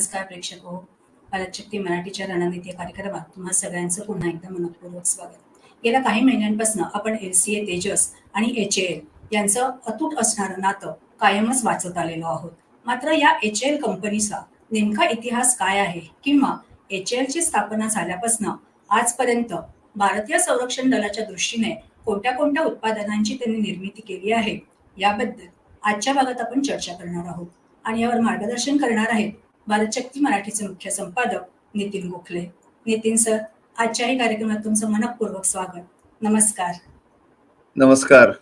नमस्कार प्रेक्षक हो बालशक्ती मराठीच्या रणनीती या कार्यक्रमात तुम्हा सगळ्यांचं पुन्हा एकदा मनपूर्वक स्वागत. गेल्या काही महिन्यांपासून आपण एल सी ए तेजस आणि एच एल यांचं अतूट असणारं नातं कायमच वाचत आलेलो आहोत. मात्र या एच एल कंपनीचा नेमका इतिहास काय आहे किंवा एच एल ची स्थापना झाल्यापासून आजपर्यंत भारतीय संरक्षण दलाच्या दृष्टीने कोणत्या कोणत्या उत्पादनांची त्यांनी निर्मिती केली आहे याबद्दल आजच्या भागात आपण चर्चा करणार आहोत. आणि यावर मार्गदर्शन करणार आहेत भारतशक्ती मराठीचे मुख्य संपादक नितीन गोखले. नितीन सर आजच्याही कार्यक्रमात तुमचं मनपूर्वक स्वागत. नमस्कार. नमस्कार.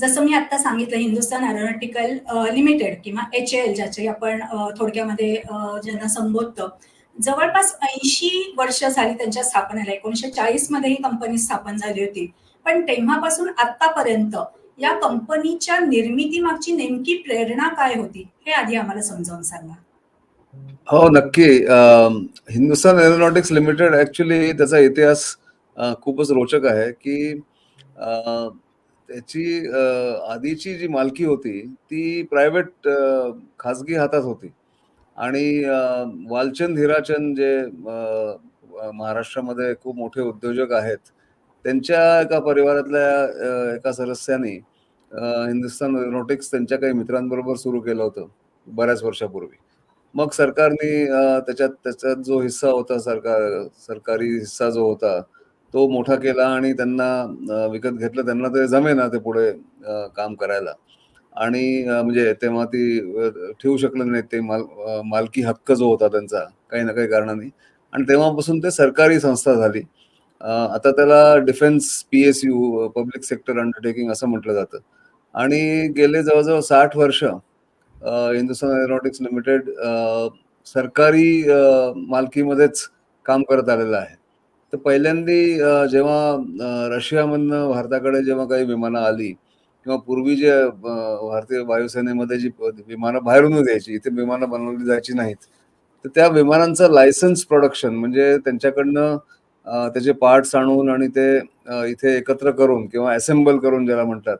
जसं मी आता सांगितलं हिंदुस्थान एरोनॉटिकल लिमिटेड किंवा एच एल ज्याचे आपण थोडक्यामध्ये ज्यांना संबोधतो जवळपास ऐंशी वर्ष झाली त्यांच्या स्थापनेला. एकोणीशे चाळीसमध्ये ही कंपनी स्थापन झाली होती. पण तेव्हापासून आतापर्यंत या कंपनीच्या निर्मिती मागची नेमकी प्रेरणा काय होती? हे आधी आम्हाला समजावून सांगा. हो नक्की. Hindustan Hindustan aeronautics limited actually त्याचा इतिहास खूपच रोचक आहे की त्याची आधीची जी मालकी होती ती प्रायव्हेट खाजगी हातात होती. आणि वालचंद हिराचंद जे महाराष्ट्रामध्ये खूप मोठे उद्योजक आहेत त्यांच्या एका परिवारातल्या एका सदस्याने हिंदुस्थान एरोनॉटिक्स त्यांच्या काही मित्रांबरोबर सुरू केलं होतं बऱ्याच वर्षापूर्वी. मग सरकारने त्याच्यात त्याच्यात जो हिस्सा होता सरकार सरकारी हिस्सा जो होता तो मोठा केला आणि त्यांना विकत घेतलं. त्यांना ते जमेना ते पुढे काम करायला. आणि म्हणजे तेव्हा ती ठेवू शकलं नाही. ते माल मालकी हक्क जो होता त्यांचा काही ना काही कारणाने. आणि तेव्हापासून ते सरकारी संस्था झाली. आता त्याला defence P S U public sector undertaking असं म्हटलं जातं. आणि गेले जवळजवळ साठ वर्ष हिंदुस्तान हिंदुस्थान एरोनॉटिक्स लिमिटेड सरकारी मालकीमध्येच काम करत आलेलं आहे. तर पहिल्यांदी जेव्हा रशियामधनं भारताकडे जेव्हा काही विमानं आली किंवा पूर्वी जे भारतीय वायुसेनेमध्ये जी प- विमानं बाहेरूनच यायची इथे विमानं बनवली जायची नाहीत तर त्या विमानांचं लायसन्स प्रोडक्शन म्हणजे त्यांच्याकडनं त्याचे पार्ट्स आणून आणि ते इथे एकत्र करून किंवा असेंबल करून ज्याला म्हणतात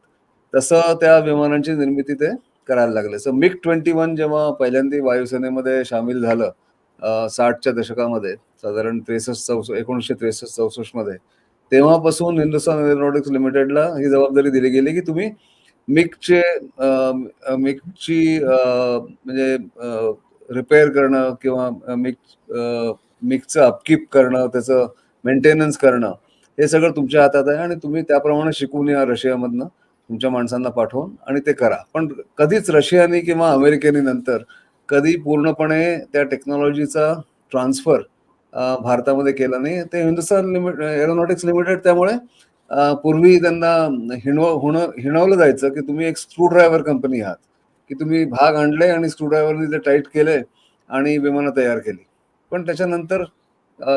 तसं त्या विमानांची निर्मिती ते करायला लागले. सो मिग ट्वेंटी वन जेव्हा पहिल्यांदा वायुसेनेमध्ये सामील झालं साठच्या दशकामध्ये साधारण त्रेसष्ट चौस एकोणीसशे त्रेसष्ट चौसष्टमध्ये तेव्हापासून हिंदुस्थान एरोनॉटिक्स लिमिटेडला ही जबाबदारी दिली गेली की तुम्ही मिगचे मिकची मिगची म्हणजे रिपेअर करणं किंवा मिग मिकचं मिगचं अपकीप करणं त्याचं मेंटेनन्स करणं हे सगळं तुमच्या हातात आहे आणि तुम्ही त्याप्रमाणे शिकून या रशियामधनं तुमच्या माणसांना पाठवून आणि ते करा. पण कधीच रशियाने किंवा अमेरिकेने नंतर कधी पूर्णपणे त्या टेक्नॉलॉजीचा ट्रान्सफर भारतामध्ये केला नाही. ते हिंदुस्थान लिमिट एरोनॉटिक्स लिमिटेड त्यामुळे पूर्वी त्यांना हिणव होणं हिणवलं जायचं की तुम्ही एक स्क्रूड्रायव्हर कंपनी आहात. की तुम्ही भाग आणले आणि स्क्रूड्रायव्हरने ते टाईट केले आणि विमानं तयार केली. पण त्याच्यानंतर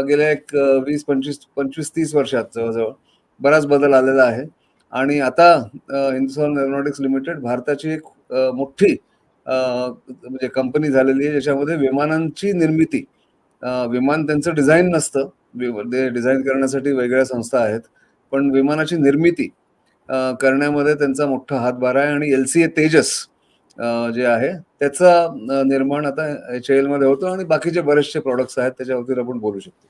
गेल्या एक वीस पंचवीस पंचवीस तीस वर्षात जवळजवळ बराच बदल आलेला आहे. आणि आता हिंदुस्थान एरोनॉटिक्स लिमिटेड भारताची एक मोठी म्हणजे कंपनी झालेली आहे ज्याच्यामध्ये विमानांची निर्मिती विमान त्यांचं डिझाईन नसतं. ते डिझाईन करण्यासाठी वेगळ्या संस्था आहेत. पण विमानाची निर्मिती करण्यामध्ये त्यांचा मोठा हातभार आहे आणि एल सी ए तेजस जे आहे त्याचा निर्माण आता एच एलमध्ये होतो आणि बाकीचे बरेचसे प्रॉडक्ट्स आहेत त्याच्यावरती आपण बोलू शकतो.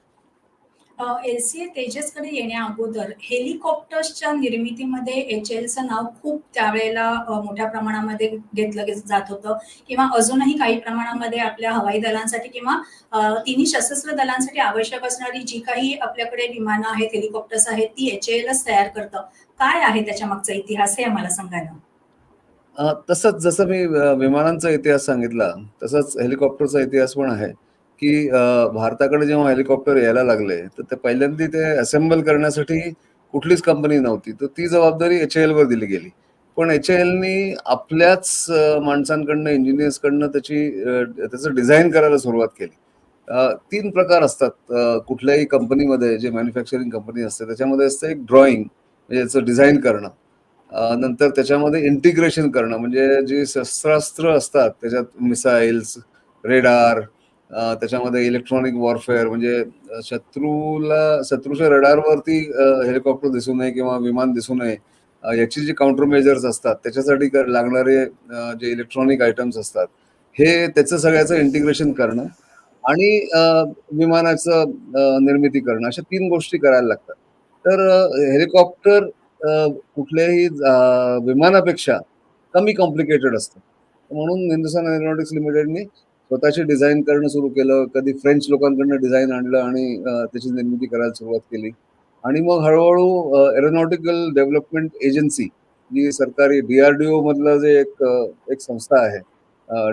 एलसीए तेजसकडे तेजसकडे येण्या अगोदर हेलिकॉप्टर्सच्या निर्मितीमध्ये एच एलचं नाव खूप त्यावेळेला मोठ्या प्रमाणामध्ये घेतलं जात होतं. किंवा अजूनही काही प्रमाणामध्ये आपल्या हवाई दलांसाठी किंवा तिन्ही सशस्त्र दलांसाठी आवश्यक असणारी जी काही आपल्याकडे विमानं आहेत हेलिकॉप्टर्स आहेत ती एच एलच तयार करतं. काय आहे त्याच्या मागचा इतिहास हे आम्हाला सांगायला तसंच जसं मी विमानांचा इतिहास सांगितला तसंच हेलिकॉप्टरचा इतिहास पण आहे की भारताकडे जेव्हा हेलिकॉप्टर यायला लागले तर ते पहिल्यांदा ते असेंबल करण्यासाठी कुठलीच कंपनी नव्हती. तर ती जबाबदारी एच एल वर दिली गेली. पण एच एलनी आपल्याच माणसांकडनं इंजिनियर्सकडनं त्याची त्याचं डिझाईन करायला सुरुवात केली. तीन प्रकार असतात कुठल्याही कंपनीमध्ये जे मॅन्युफॅक्चरिंग कंपनी असते त्याच्यामध्ये असतं एक ड्रॉइंग म्हणजे याचं डिझाईन करणं. नंतर त्याच्यामध्ये इंटिग्रेशन करणं म्हणजे जे शस्त्रास्त्र असतात त्याच्यात मिसाईल्स रेडार त्याच्यामध्ये इलेक्ट्रॉनिक वॉरफेअर म्हणजे शत्रूला शत्रूच्या रडारवरती हेलिकॉप्टर दिसू नये किंवा विमान दिसू नये याची जी काउंटर मेजर्स असतात त्याच्यासाठी लागणारे जे इलेक्ट्रॉनिक आयटम्स असतात हे त्याचं सगळ्याचं इंटिग्रेशन करणं आणि विमानाचं निर्मिती करणं अशा तीन गोष्टी करायला लागतात. तर हेलिकॉप्टर कुठल्याही विमानापेक्षा कमी कॉम्प्लिकेटेड असतं. म्हणून हिंदुस्थान एरोनॉटिक्स लिमिटेडने स्वतःची डिझाईन करणं सुरू केलं. कधी फ्रेंच लोकांकडनं डिझाईन आणलं आणि त्याची निर्मिती करायला सुरुवात केली. आणि मग हळूहळू एरोनॉटिकल डेव्हलपमेंट एजन्सी जी सरकारी डीआरडीओ मधलं जे एक एक संस्था आहे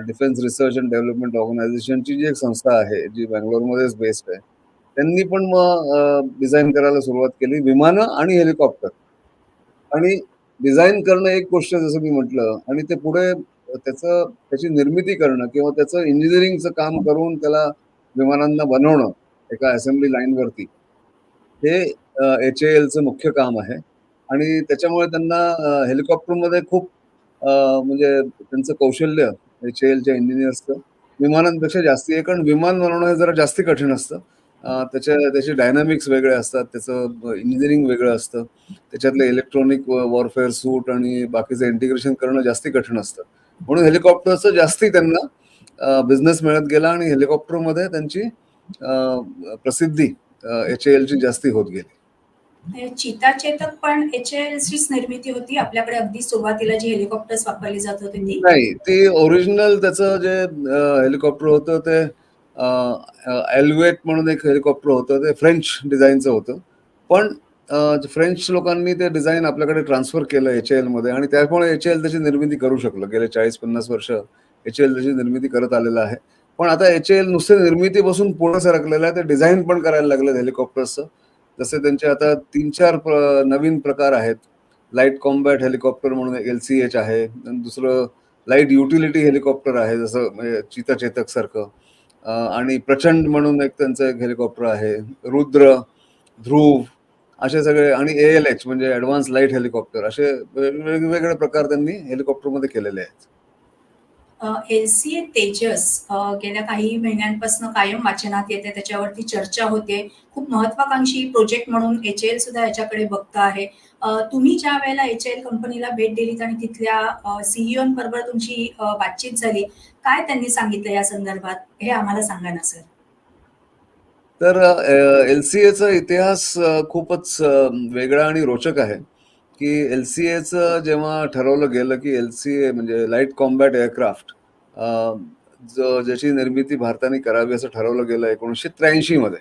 डिफेन्स रिसर्च अँड डेव्हलपमेंट ऑर्गनायझेशनची जी एक संस्था आहे जी बँगलोरमध्येच बेस्ड आहे त्यांनी पण मग डिझाईन करायला सुरुवात केली. विमानं आणि हेलिकॉप्टर आणि डिझाईन करणं एक गोष्ट जसं मी म्हटलं. आणि ते पुढे त्याचं त्याची निर्मिती करणं किंवा त्याचं इंजिनिअरिंगचं काम करून त्याला विमानांना बनवणं एका असेंब्ली लाईनवरती हे एच ए एलचं मुख्य काम आहे. आणि त्याच्यामुळे त्यांना हेलिकॉप्टरमध्ये खूप म्हणजे त्यांचं कौशल्य एच ए एलच्या इंजिनियर्सचं विमानांपेक्षा जास्ती आहे कारण विमान बनवणं हे जरा जास्ती कठीण असतं. त्याच्या त्याचे डायनामिक्स वेगळे असतात त्याचं इंजिनिअरिंग वेगळं असतं. त्याच्यातलं इलेक्ट्रॉनिक वॉरफेअर सूट आणि बाकीचं इंटिग्रेशन करणं जास्ती कठीण असतं. म्हणून हेलिकॉप्टरचं जास्ती त्यांना बिझनेस मिळत गेला आणि हेलिकॉप्टरमध्ये त्यांची प्रसिद्धी एच एलची जास्ती होत गेली. हे चिता चेतक पण एच चीच निर्मिती होती? आपल्याकडे अगदी सुरुवातीला जी हेलिकॉप्टर्स वापरली जात होती नाही ती ओरिजिनल त्याचं जे हेलिकॉप्टर होतं ते एल्वेट म्हणून एक हेलिकॉप्टर होतं ते फ्रेंच डिझाईनचं होतं. पण फ्रेंच लोकांनी ते डिझाईन आपल्याकडे ट्रान्सफर केलं एच एलमध्ये आणि त्यामुळे एच एल त्याची निर्मिती करू शकलं. गेले चाळीस पन्नास वर्ष एच एल त्याची निर्मिती करत आलेलं आहे. पण आता एच एल नुसते निर्मितीपासून पुढे सरकलेलं आहे ते डिझाईन पण करायला लागलं हेलिकॉप्टर्सचं जसे त्यांचे आता तीन चार प्र- नवीन प्रकार आहेत. लाइट कॉम्बॅट हेलिकॉप्टर म्हणून एल सी एच आहे. दुसरं लाइट युटिलिटी हेलिकॉप्टर आहे जसं म्हणजे चिता चेतक सारखं. आणि प्रचंड म्हणून एक त्यांचं एक हेलिकॉप्टर आहे. रुद्र ध्रुव असे सगळे आणि ए एल एच म्हणजे ऍडव्हान्स लाइट हेलिकॉप्टर असे वेगवेगळे प्रकार त्यांनी हेलिकॉप्टरमध्ये केलेले आहेत. एल सी ए तेजस गेल्या काही महिन्यांपासून कायम वाचनात येते. त्याच्यावरती चर्चा होते. खूप महत्वाकांक्षी प्रोजेक्ट म्हणून एच एल सुद्धा याच्याकडे बघत आहे. तुम्ही ज्या वेळेला एच एल कंपनीला भेट दिलीत आणि तिथल्या सीईओ बरोबर तुमची बातचीत झाली काय त्यांनी सांगितलं या संदर्भात? हे आम्हाला सांगा ना सर. तर एल सी एचा इतिहास खूपच वेगळा आणि रोचक आहे. की एल सी एचं जेव्हा ठरवलं गेलं की एल सी ए म्हणजे लाइट कॉम्बॅट एअरक्राफ्ट जो ज्याची निर्मिती भारताने करावी असं ठरवलं गेलं एकोणीसशे त्र्याऐंशी मध्ये.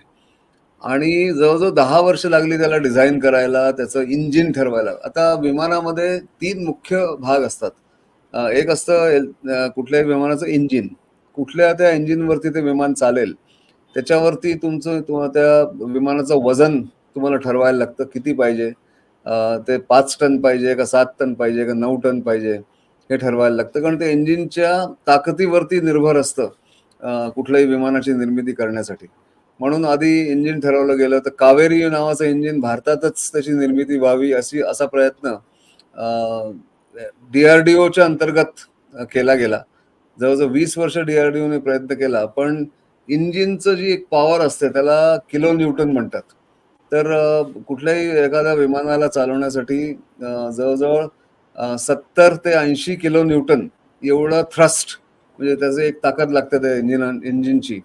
आणि जवळजवळ दहा वर्ष लागली त्याला डिझाईन करायला त्याचं इंजिन ठरवायला. आता विमानामध्ये तीन मुख्य भाग असतात. एक असतं कुठल्याही विमानाचं इंजिन कुठल्या त्या इंजिनवरती ते विमान चालेल त्याच्यावरती तुमचं तुम्हाला त्या विमानाचं वजन तुम्हाला ठरवायला लागतं किती पाहिजे? ते पाच टन पाहिजे का सात टन पाहिजे का नऊ टन पाहिजे हे ठरवायला लागतं. कारण ते इंजिनच्या ताकदीवरती निर्भर असतं कुठल्याही विमानाची निर्मिती करण्यासाठी. म्हणून आधी इंजिन ठरवलं गेलं तर कावेरी नावाचं इंजिन भारतातच त्याची निर्मिती व्हावी अशी असा प्रयत्न डीआरडीओच्या अंतर्गत केला गेला. जवळजवळ वीस वर्ष डीआरडीओने प्रयत्न केला पण इंजिनचं जी एक पॉवर असते त्याला किलो न्यूटन म्हणतात. तर कुठल्याही एखाद्या विमानाला चालवण्यासाठी जवळजवळ सत्तर ते ऐंशी किलो न्यूटन एवढं थ्रस्ट म्हणजे त्याचं एक ताकद लागते त्या इंजिन इंजिनची.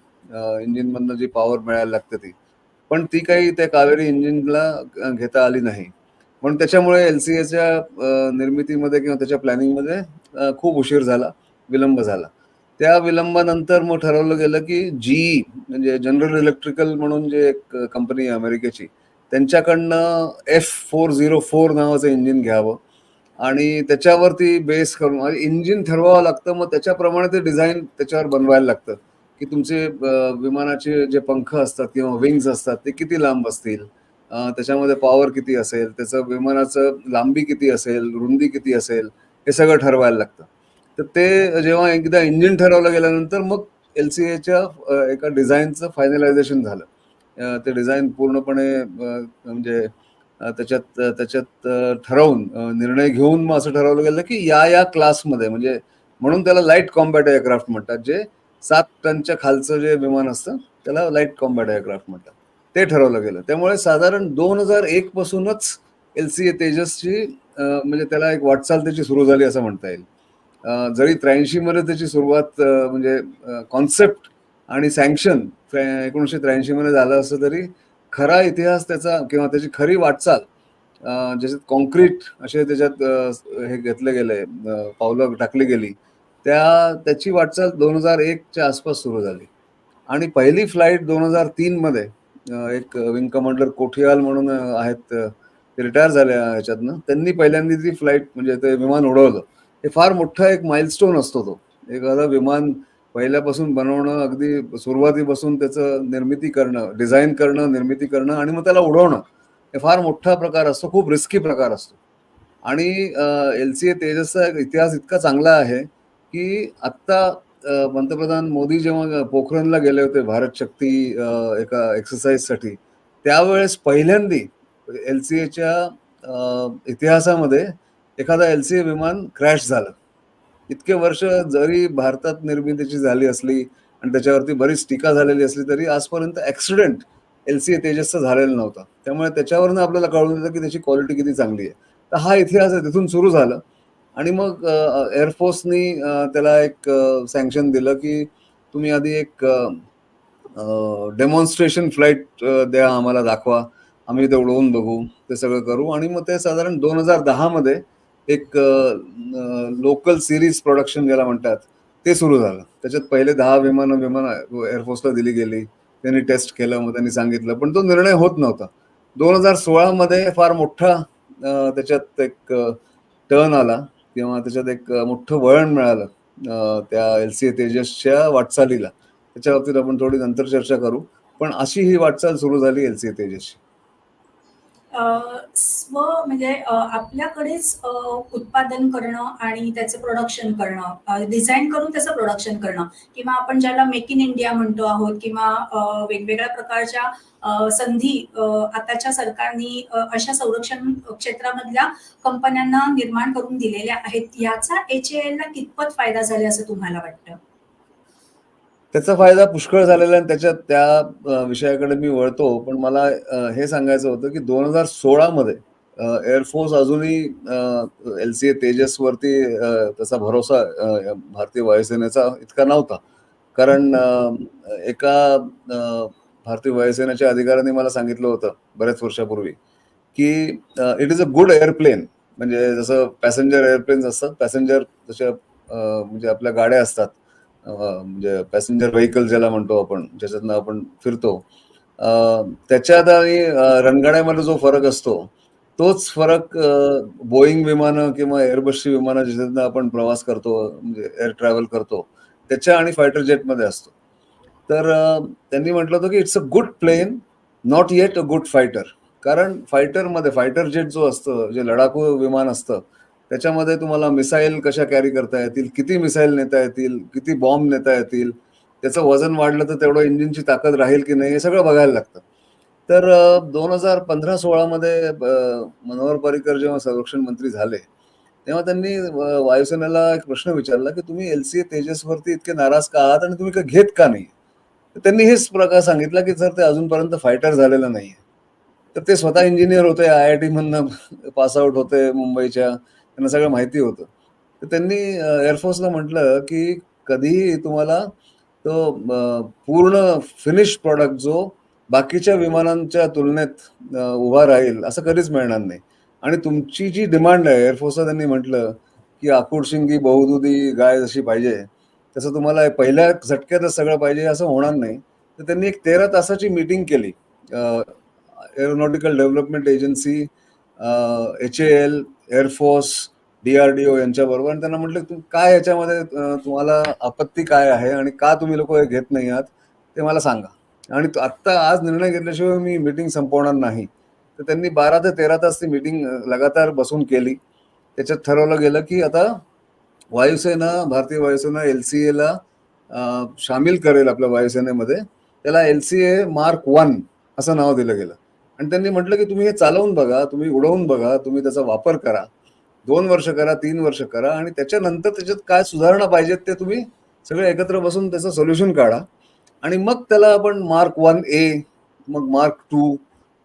इंजिनमधनं जी पॉवर मिळायला लागते ती. पण ती काही त्या कावेरी इंजिनला घेता आली नाही. पण त्याच्यामुळे एल सी एच्या निर्मितीमध्ये किंवा त्याच्या प्लॅनिंगमध्ये खूप उशीर झाला विलंब झाला. त्या विलंबानंतर मग ठरवलं गेलं की जी म्हणजे जनरल इलेक्ट्रिकल म्हणून जे एक कंपनी आहे अमेरिकेची त्यांच्याकडनं एफ फोर झिरो फोर नावाचं इंजिन घ्यावं. आणि त्याच्यावरती बेस करून म्हणजे इंजिन ठरवावं लागतं मग त्याच्याप्रमाणे ते डिझाईन त्याच्यावर बनवायला लागतं. की तुमचे विमानाचे जे पंख असतात किंवा विंग्स असतात ते किती लांब असतील? त्याच्यामध्ये पॉवर किती असेल त्याचं विमानाचं लांबी किती असेल रुंदी किती असेल हे सगळं ठरवायला लागतं. तर ते जेव्हा एकदा इंजिन ठरवलं गेल्यानंतर मग एल सी एच्या एका डिझाईनचं फायनलायझेशन झालं. ते डिझाईन पूर्णपणे म्हणजे त्याच्यात त्याच्यात ठरवून निर्णय घेऊन मग असं ठरवलं गेलं की या या क्लासमध्ये म्हणजे म्हणून त्याला लाइट कॉम्बॅट एअरक्राफ्ट म्हणतात जे सात टनच्या खालचं जे विमान असतं त्याला लाइट कॉम्बॅट एअरक्राफ्ट म्हणतात. ते ठरवलं गेलं. त्यामुळे साधारण दोन हजार एक पासूनच एल सी ए तेजसची म्हणजे त्याला एक वाटचाल त्याची सुरू झाली असं म्हणता येईल. जरी त्र्याऐंशी मध्ये त्याची सुरुवात म्हणजे कॉन्सेप्ट आणि सँक्शन एकोणीसशे त्र्याऐंशी मध्ये झालं असं तरी खरा इतिहास त्याचा किंवा त्याची खरी वाटचाल ज्याच्यात कॉन्क्रीट असे त्याच्यात हे घेतले गेले पावलं टाकली गेली त्या त्याची वाटचाल दोन हजार एकच्या आसपास सुरू झाली. आणि पहिली फ्लाईट दोन हजार तीनमध्ये एक विंग कमांडर कोठियाल म्हणून आहेत ते रिटायर झाले ह्याच्यातनं. त्यांनी पहिल्यांदा ती फ्लाईट म्हणजे ते विमान उडवलं हे फार मोठा एक माइलस्टोन असतो तो. एखादं विमान पहिल्यापासून बनवणं अगदी सुरुवातीपासून त्याचं निर्मिती करणं डिझाईन करणं निर्मिती करणं आणि मग त्याला उडवणं हे फार मोठा प्रकार असतो खूप रिस्की प्रकार असतो. आणि एल सी ए तेजसचा एक इतिहास इतका चांगला आहे की आत्ता पंतप्रधान मोदी जेव्हा पोखरणला गेले होते भारत शक्ती एका एक्सरसाइजसाठी त्यावेळेस पहिल्यांदी एल सी एच्या इतिहासामध्ये एखादा एल सी ए विमान क्रॅश झालं. इतके वर्ष जरी भारतात निर्मितीची झाली असली आणि त्याच्यावरती बरीच टीका झालेली असली तरी आजपर्यंत ऍक्सिडेंट एल सी ए तेजसचा झालेला नव्हता. त्यामुळे त्याच्यावरनं आपल्याला कळून येतं की त्याची क्वालिटी किती चांगली आहे. तर हा इतिहास आहे तिथून सुरू झालं. आणि मग एअरफोर्सनी त्याला एक सँक्शन दिलं की तुम्ही आधी एक डेमॉन्स्ट्रेशन फ्लाईट द्या आम्हाला दाखवा. आम्ही ते उडवून बघू ते सगळं करू. आणि मग ते साधारण दोन हजार दहामध्ये एक लोकल सिरीज प्रोडक्शन ज्याला म्हणतात ते सुरू झालं. त्याच्यात पहिले दहा विमानं विमान एअरफोर्सला दिली गेली. त्यांनी टेस्ट केलं मग त्यांनी सांगितलं. पण तो निर्णय होत नव्हता. दोन हजार सोळामध्ये फार मोठा त्याच्यात एक टर्न आला. किंवा त्याच्यात एक मोठं वळण मिळालं त्या एल सी ए तेजसच्या वाटचालीला. त्याच्या बाबतीत आपण थोडी नंतर चर्चा करू. पण अशी ही वाटचाल सुरू झाली एल सी ए तेजसची. स्व म्हणजे आपल्याकडेच उत्पादन करणं आणि त्याचं प्रोडक्शन करणं. डिझाईन करून त्याचं प्रोडक्शन करणं. किंवा आपण ज्याला मेक इन इंडिया म्हणतो आहोत किंवा वेगवेगळ्या प्रकारच्या संधी आताच्या सरकारने अशा संरक्षण क्षेत्रामधल्या कंपन्यांना निर्माण करून दिलेल्या आहेत. याचा एच ए ला कितपत फायदा झाला असं तुम्हाला वाटतं? त्याचा फायदा पुष्कळ झालेला आणि त्याच्यात त्या विषयाकडे मी वळतो. पण मला हे सांगायचं होतं की दोन हजार सोळामध्ये एअरफोर्स अजूनही एल सी ए तेजसवरती त्याचा भरोसा भारतीय वायुसेनेचा इतका नव्हता. कारण एका भारतीय वायुसेनेच्या अधिकाऱ्यांनी मला सांगितलं होतं बऱ्याच वर्षापूर्वी की it is a good airplane म्हणजे जसं पॅसेंजर एअरप्लेन्स असतात पॅसेंजर जशा म्हणजे आपल्या गाड्या असतात म्हणजे पॅसेंजर व्हेकल ज्याला म्हणतो आपण ज्याच्यातनं आपण फिरतो त्याच्यात आणि रणगाड्यामध्ये जो फरक असतो तोच फरक बोईंग विमानं किंवा एअरबसची विमानं ज्याच्यातनं आपण प्रवास करतो म्हणजे एअर ट्रॅव्हल करतो त्याच्या आणि फायटर जेटमध्ये असतो. तर त्यांनी म्हटलं होतं की it's a good plane not yet a good fighter कारण फायटरमध्ये फायटर जेट जो असतं जे लडाखू विमान असतं त्याच्यामध्ये तुम्हाला मिसाईल कशा कॅरी करता येतील किती मिसाईल नेता येतील किती बॉम्ब नेता येतील त्याचं वजन वाढलं तर तेवढं इंजिनची ताकद राहील की नाही हे सगळं बघायला लागतं. तर दोन हजार पंधरा सोळामध्ये मनोहर पर्रिकर जेव्हा संरक्षण मंत्री झाले तेव्हा त्यांनी वायुसेनेला एक प्रश्न विचारला की तुम्ही एल सी तेजसवरती इतके नाराज का आहात आणि तुम्ही का घेत का नाही? तर त्यांनी हेच प्रकार सांगितला की सर ते अजूनपर्यंत फायटर झालेलं नाहीये. तर ते स्वतः इंजिनियर होते आय आय टी मधनं पास आउट होते मुंबईच्या. त्यांना सगळं माहिती होतं. तर त्यांनी एअरफोर्सला म्हटलं की कधीही तुम्हाला तो पूर्ण फिनिश प्रॉडक्ट जो बाकीच्या विमानांच्या तुलनेत उभा राहील असं कधीच मिळणार नाही. आणि तुमची जी डिमांड आहे एअरफोर्सला त्यांनी म्हटलं की आकुडशिंगी बहुदुधी गाय जशी पाहिजे तसं तुम्हाला पहिल्या झटक्यातच सगळं पाहिजे असं होणार नाही. तर त्यांनी एक तेरा तासाची मीटिंग केली. Aeronautical development agency H A L air force DRDO यांच्याबरोबर. आणि त्यांना म्हटलं तुम्ही काय याच्यामध्ये तुम्हाला आपत्ती काय आहे आणि का तुम्ही लोक हे घेत नाही आहात? ते मला सांगा. आणि आत्ता आज निर्णय घेतल्याशिवाय मी मीटिंग संपवणार नाही. तर त्यांनी बारा ते तेरा तास ती मीटिंग लगातार बसून केली. त्याच्यात ठरवलं गेलं की आता वायुसेना भारतीय वायुसेना एल सी एला सामील करेल आपल्या वायुसेनेमध्ये. त्याला L C A mark one असं नाव दिलं गेलं. आणि त्यांनी म्हटलं की तुम्ही हे चालवून बघा तुम्ही उडवून बघा तुम्ही त्याचा वापर करा. दोन वर्ष करा तीन वर्ष करा आणि त्याच्यानंतर त्याच्यात काय सुधारणा पाहिजेत ते तुम्ही सगळे एकत्र बसून त्याचं सोल्युशन काढा. आणि मग त्याला आपण मार्क वन ए मग मार्क टू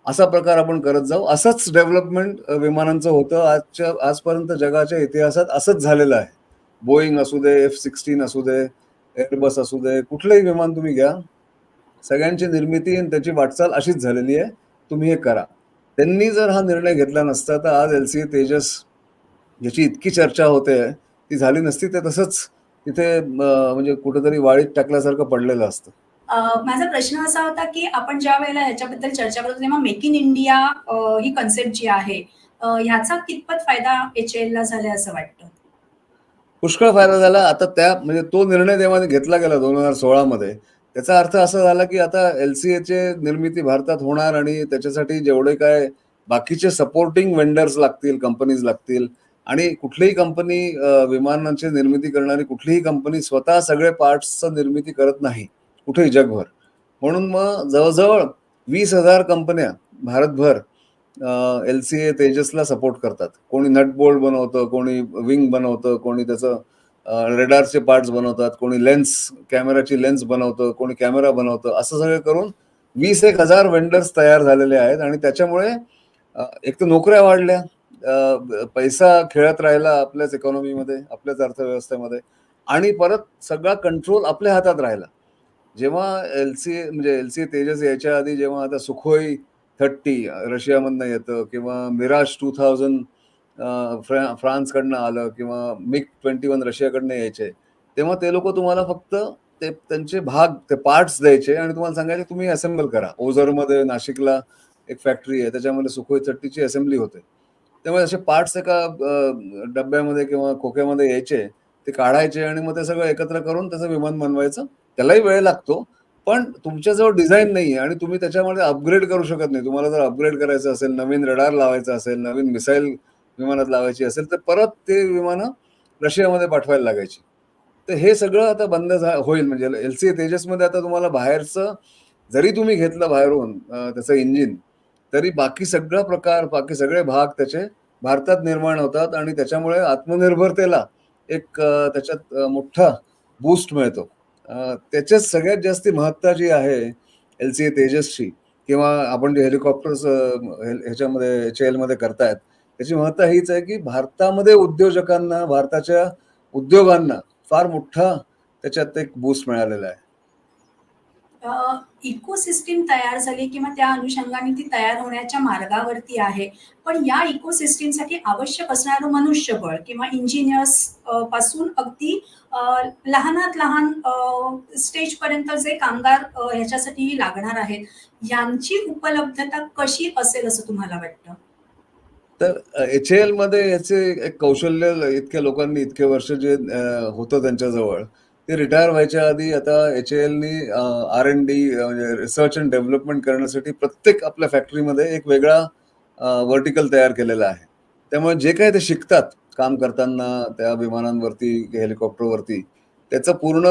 असा प्रकार आपण करत जाऊ. असंच डेव्हलपमेंट विमानांचं होतं. आजच्या आजपर्यंत जगाच्या इतिहासात असंच झालेलं आहे. बोईंग असू दे एफ सिक्स्टीन असू दे एअरबस असू दे कुठलंही विमान तुम्ही घ्या. सगळ्यांची निर्मिती आणि त्याची वाटचाल अशीच झालेली आहे. तुम्ही हे करा. त्यांनी जर हा निर्णय घेतला नसता तर आज एल सी तेजस ज्याची इतकी चर्चा होते ती झाली नसती ते तसंच तिथे म्हणजे कुठेतरी वाळीत टाकल्यासारखं पडलेलं असतं. माझा प्रश्न असा होता की आपण ज्या वेळेला ह्याच्याबद्दल चर्चा करतो तेव्हा मेक इन इंडिया ही कन्सेप्ट जी आहे ह्याचा कितपत फायदा एच एल ला झालाय असं वाटतं? पुष्कळ फायदा झाला. आता त्या म्हणजे तो निर्णय तेव्हा घेतला गेला दोन हजार सोळामध्ये याचा अर्थ असा झाला की आता एल सी एचे निर्मिती भारतात होणार आणि त्याच्यासाठी जेवढे काय बाकीचे सपोर्टिंग वेंडर्स लागतील कंपनीज लागतील आणि कुठलीही कंपनी विमानांची निर्मिती करणारी कुठलीही कंपनी स्वतः सगळे पार्ट्सचं निर्मिती करत नाही कुठेही जगभर. म्हणून मग जवळजवळ वीस हजार कंपन्या भारतभर एल सी ए तेजसला सपोर्ट करतात. कोणी नट बोल्ट बनवतं कोणी विंग बनवतं कोणी त्याचं रेडारचे पार्ट्स बनवतात कोणी लेन्स कॅमेराची लेन्स बनवतं कोणी कॅमेरा बनवतं असं सगळं करून वीस एक हजार वेंडर्स तयार झालेले आहेत आणि त्याच्यामुळे एक तर नोकऱ्या वाढल्या. पैसा खेळत राहिला आपल्याच इकॉनॉमीमध्ये आपल्याच अर्थव्यवस्थेमध्ये आणि परत सगळा कंट्रोल आपल्या हातात राहिला. जेव्हा एल सी म्हणजे एल सी तेजस याच्या आधी जेव्हा आता सुखोई थर्टी रशियामधनं येतं किंवा मिराज टू थाउजंड फ्रान्सकडनं आलं किंवा मिग ट्वेंटी वन रशियाकडनं यायचे तेव्हा ते लोक तुम्हाला फक्त ते त्यांचे भाग ते पार्ट्स द्यायचे आणि तुम्हाला सांगायचे तुम्ही असेंबल करा. ओझरमध्ये नाशिकला एक फॅक्टरी आहे त्याच्यामध्ये सुखोई थर्टीची असेंब्ली होते. त्यामुळे असे पार्ट्स एका डब्यामध्ये किंवा खोक्यामध्ये यायचे ते काढायचे आणि मग ते सगळं एकत्र करून त्याचं विमान बनवायचं. त्यालाही वेळ लागतो पण तुमच्याजवळ डिझाईन नाही आहे आणि तुम्ही त्याच्यामध्ये अपग्रेड करू शकत नाही. तुम्हाला जर अपग्रेड करायचं असेल नवीन रडार लावायचं असेल नवीन मिसाईल विमानात लावायची असेल तर परत ते विमानं रशियामध्ये पाठवायला लागायची. तर हे सगळं आता बंद झा होईल. म्हणजे एल सी तेजसमध्ये आता तुम्हाला बाहेरचं जरी तुम्ही घेतलं बाहेरून त्याचं इंजिन तरी बाकी सगळा प्रकार बाकी सगळे भाग त्याचे भारतात निर्माण होतात आणि त्याच्यामुळे आत्मनिर्भरतेला एक त्याच्यात मोठा बूस्ट मिळतो. त्याच्यात सगळ्यात जास्त महत्ता जी आहे एल सी ए तेजसची किंवा आपण जे हेलिकॉप्टर्स ह्याच्यामध्ये एच एल करतायत त्याची महत्ता हीच आहे की भारतामध्ये उद्योजकांना भारताच्या उद्योगांना फार मोठा त्याच्यात एक बूस्ट मिळालेला आहे. इकोसिस्टीम तयार झाली किंवा त्या अनुषंगाने ती तयार होण्याच्या मार्गावरती आहे. पण या इकोसिस्टीमसाठी आवश्यक असणारं मनुष्यबळ किंवा इंजिनियर्सपासून अगदी लहानात लहान स्टेज पर्यंत जे कामगार ह्याच्यासाठी लागणार आहेत यांची उपलब्धता कशी असेल असं तुम्हाला वाटतं? तर एच एलमध्ये याचे एक कौशल्य इतक्या लोकांनी इतके वर्ष जे होतं त्यांच्याजवळ ते रिटायर व्हायच्या आधी आता एच एलनी आर एन डी म्हणजे रिसर्च अँड डेव्हलपमेंट करण्यासाठी प्रत्येक आपल्या फॅक्टरीमध्ये एक वेगळा वर्टिकल तयार केलेला आहे. त्यामुळे जे काही ते शिकतात काम करताना त्या विमानांवरती हेलिकॉप्टरवरती त्याचं पूर्ण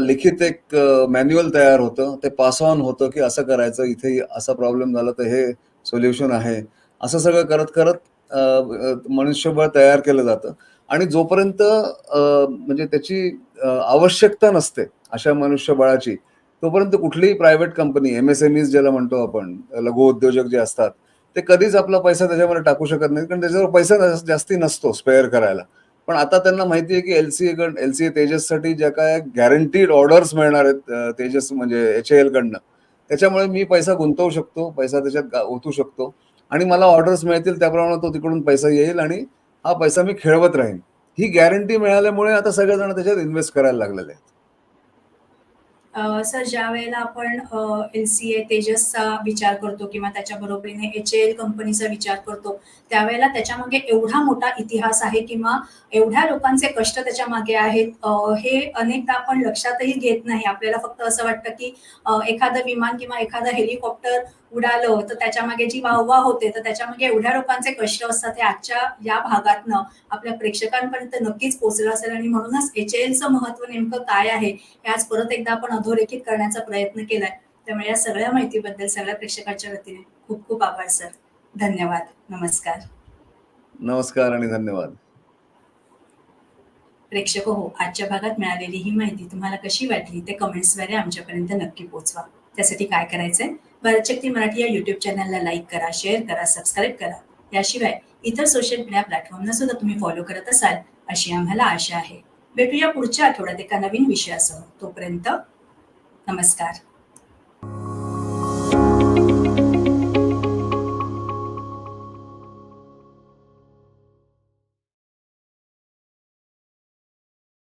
लिखित एक मॅन्युअल तयार होतं. ते पास ऑन होतं की असं करायचं इथे असा प्रॉब्लेम झाला तर हे सोल्युशन आहे. असं सगळं करत करत मनुष्यबळ तयार केलं जातं. आणि जोपर्यंत म्हणजे त्याची आवश्यकता नसते अशा मनुष्यबळाची तोपर्यंत कुठलीही private company M S M ज्याला म्हणतो आपण लघु उद्योजक जे असतात ते कधीच आपला पैसा त्याच्यामध्ये टाकू शकत नाही कारण त्याच्यावर पैसा जास्ती नसतो स्पेअर करायला. पण आता त्यांना माहिती आहे की L C L C A तेजससाठी ज्या काय गॅरंटीड ऑर्डर्स मिळणार आहेत तेजस म्हणजे एच ए एलकडनं त्याच्यामुळे मी पैसा गुंतवू शकतो पैसा त्याच्यात गा- ओतू शकतो. आणि मला ऑर्डर्स मिळतील त्याप्रमाणे तो तिकडून पैसा येईल आणि हा पैसा मी खेळवत राहीन. ही गॅरंटी मिळाल्यामुळे आता सगळेजण त्याच्यात इन्व्हेस्ट करायला लागलेले आहेत. सर ज्या वेळेला आपण एल सी ए तेजसचा विचार करतो किंवा त्याच्या बरोबरीने एच एल कंपनीचा विचार करतो त्यावेळेला त्याच्यामागे एवढा मोठा इतिहास आहे किंवा एवढ्या लोकांचे कष्ट त्याच्यामागे आहेत हे अनेकदा आपण लक्षातही घेत नाही. आपल्याला फक्त असं वाटतं की एखादं विमान किंवा एखादं हेलिकॉप्टर उडालं तर त्याच्यामागे जी वाहवा होते तर त्याच्यामागे एवढ्या लोकांचे कष्ट असतात हे आजच्या या भागातनं आपल्या प्रेक्षकांपर्यंत नक्कीच पोहोचलं असेल. आणि म्हणूनच एच एलचं महत्त्व नेमकं काय आहे हे आज परत एकदा आपण अधोरेखित करण्याचा प्रयत्न केलाय. त्यामुळे या सगळ्या माहितीबद्दल सगळ्या प्रेक्षकांच्या वतीने खूप खूप आभार सर. धन्यवाद. नमस्कार. नमस्कार आणि धन्यवाद. प्रेक्षक हो आजच्या भागात मिळालेली ही माहिती तुम्हाला कशी वाटली ते कमेंट्सद्वारे आमच्यापर्यंत नक्की पोहोचवा. त्यासाठी काय करायचंय? भारतशक्ती मराठी या युट्यूब चॅनलला लाईक करा शेअर करा सबस्क्राईब करा. याशिवाय इतर सोशल मीडिया प्लॅटफॉर्मना सुद्धा तुम्ही फॉलो करत असाल अशी आम्हाला आशा आहे. भेटूया पुढच्या आठवड्यात एका नवीन विषयासह तोपर्यंत नमस्कार.